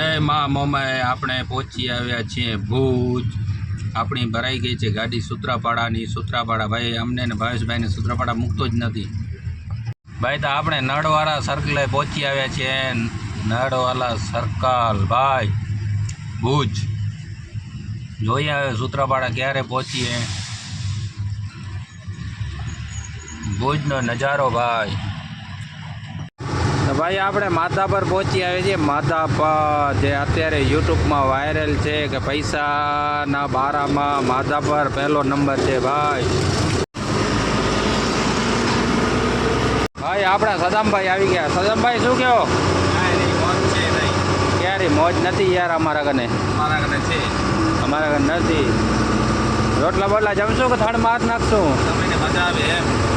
જય મા મોમાએ આપણે પહોંચી આવ્યા છીએ ભુજ. આપણી ભરાઈ ગઈ છે ગાડી સૂત્રાપાડાની. સૂત્રાપાડા ભાઈ, અમને ને ભાવેશભાઈને સૂત્રાપાડા મૂકતો જ નથી. ભાઈ, તો આપણે નળવાળા સર્કલે પહોંચી આવ્યા છીએ. નળવાળા સર્કલ ભાઈ, ભુજ. જોઈએ હવે સૂત્રાપાડા ક્યારે પહોંચીએ. ભુજનો નજારો, ભાઈ. ભાઈ આપણે માતા પર પહોંચી આવીએ છીએ. માતા પર જે અત્યારે યુટ્યુબમાં વાયરલ છે કે પૈસાના બારામાં માતા પર પહેલો નંબર છે ભાઈ. ભાઈ આપણા સદામભાઈ આવી ગયા. સદામભાઈ શું કહો? ક્યારે મોજ નથી યાર અમારા કને અમારા કને નથી. રોટલા બોટલા જમશું કે થડ માર નાખશું?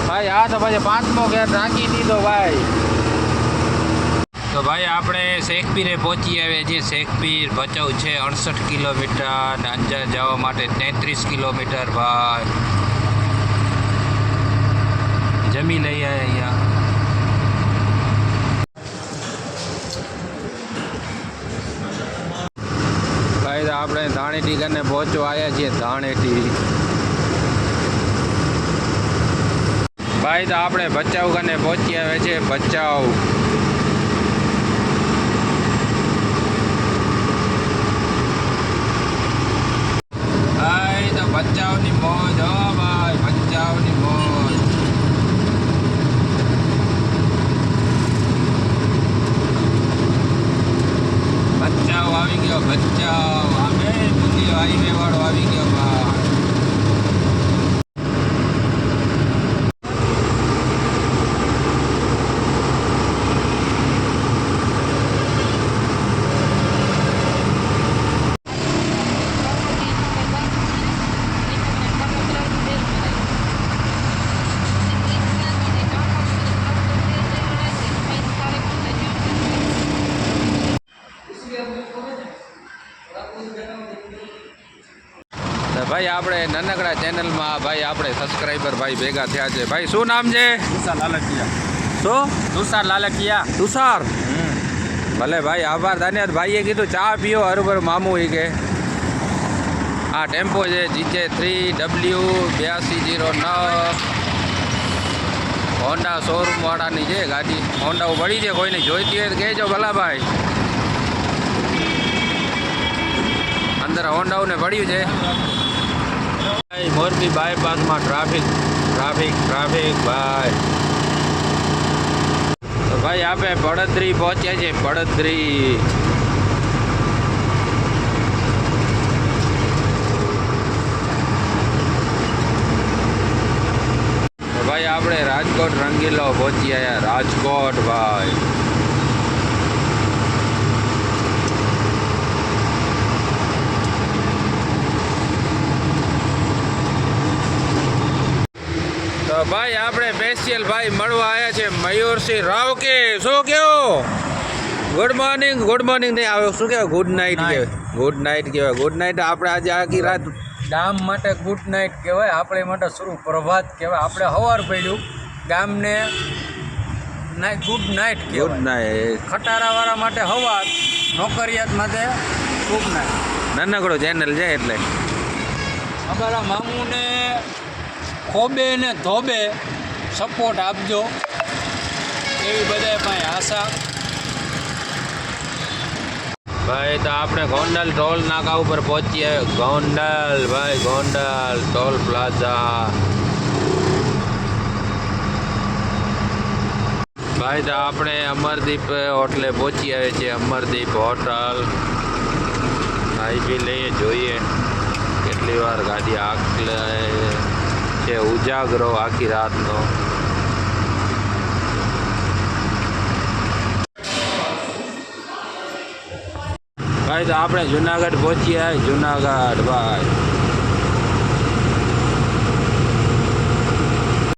ભાઈ આ તો પછી પાંચમો ઘેર નાખી દીધો ભાઈ. તો ભાઈ, આપણે શેખપીરે પહોંચી આવ્યા છીએ. શેખપીર ભચાઉ છે, અડસઠ કિલોમીટર અંજાર જવા માટે તેત્રીસ કિલોમીટર, ભાઈ. જમી લઈએ અહીંયા. ભાઈ આપણે ધાણેટી કરીને પહોંચવા આવ્યા છીએ, ધાણેટી. ભાઈ, તો આપણે ભચાઉ કને પહોંચી આવ્યા છીએ, ભચાઉ ભાઈ તો ભચાઉની મોજ, હો ભાઈ ભચાઉની મોજ. ભચાઉ આવી ગયો ભચાઉ આમે દુનિયા હાઈવે વાળો આવી ગયો. ભાઈ આપણે નાનકડા ચેનલમાં ભાઈ આપણે સબસ્ક્રાઈબર ભાઈ ભેગા થયા છે. ભાઈ શું નામ છે? તુષાર લાલકિયા. શું? તુષાર લાલકિયા. તુષાર? ભલે ભાઈ આભાર ધન્યવાદ ભાઈએ કીધું ચા પીઓ હરુભર મામું એ કે. આ ટેમ્પો છે જીજે થ્રી ડબલ્યુ બ્યાસી જીરો નવ. હોન્ડા શોરૂમવાળાની છે ગાડી. હોન્ડા પડી છે કોઈને જોઈતી હોય તો કહેજો ભલા ભાઈ. અંદર હોન્ડાઓને પડ્યું છે. ભાઈ, મોરબી બાયપાસમાં ટ્રાફિક ટ્રાફિક ટ્રાફિક, ભાઈ. તો ભાઈ, આપણે પડદરી પહોંચ્યા છે પડદરી. ભાઈ, આપણે રાજકોટ રંગીલો પહોંચી આવ્યા રાજકોટ, ભાઈ. ભાઈ આપણે સ્પેશિયલ ભાઈ મળવા આવ્યા છે મયુરસિંહ રાવ કે શું કેવો ગુડ મોર્નિંગ ગુડ મોર્નિંગ નહીં આવે શું કહેવાય? ગુડ નાઇટ કહેવાય. ગુડ નાઇટ કહેવાય. ગુડ નાઇટ આપણે આજે આખી રાત ગામ માટે ગુડ નાઇટ કહેવાય આપણે માટે શરૂ પ્રભાત કહેવાય. આપણે સવાર પડ્યું ગામને night good night good night ખટારાવાળા માટે સવાર નોકરિયાત માટે ગુડ નાઇટ નાનકડો ચેનલ છે એટલે. અમારા મામુને ખોબે ને ધોબે સપોર્ટ આપજો. એવી બધાય ભાઈ આશા. ભાઈ, તો આપણે ગોંડલ ટોલ નાકા ઉપર પહોંચી આવ્યા ગોંડલ, ભાઈ, ગોંડલ ટોલ પ્લાઝા. ભાઈ, તો આપણે અમરદીપ હોટલે પહોંચી આવે છે અમરદીપ હોટલ. ખાઈ પી લઈએ, જોઈએ. કેટલી વાર ગાડી આકલે છે ઉજાગરો આખી રાતનો. ભાઈ તો આપણે જુનાગઢ પહોંચ્યા જુનાગઢ ભાઈ.